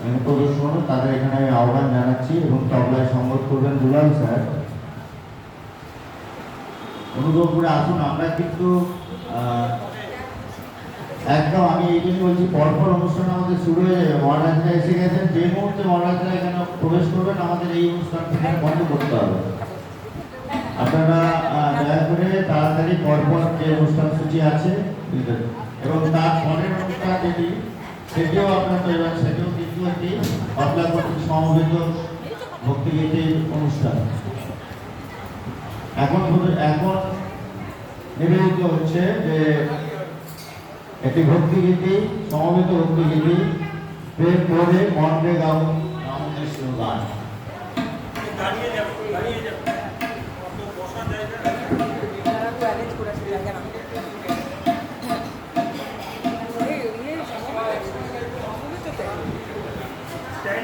আহ, প্রদর্শন তাদের এখানে আহ্বান জানাচ্ছি এবং তবলায় সংগত করবেন দুলাল স্যার। অনুগ্রহ করে আসুন আমরা কিন্তু একদম আমি এই জন্য বলছি পরপর অনুষ্ঠান আমাদের শুরু হয়ে যাবে। মহারাজরা এসে গেছেন যে মুহূর্তে মহারাজরা এখানে প্রবেশ করবেন আমাদের এই অনুষ্ঠানটি বন্ধ করতে হবে। আপনারা দয়া করে তাড়াতাড়ি পরপর যে অনুষ্ঠান সূচি আছে এবং তার পরের অনুষ্ঠান যেটি সেটিও আপনার সেটিও একটি কর্তৃক সমবেত ভক্তিগীতির অনুষ্ঠান। এখন এখন নিবেদিত হচ্ছে যে একটি ভক্তিগীতি সমবেত ভক্তিগীতি প্রেম করে মন্ডে গাও রামকৃষ্ণ গান। দাঁড়িয়ে যাব দাঁড়িয়ে যাব বসার জায়গা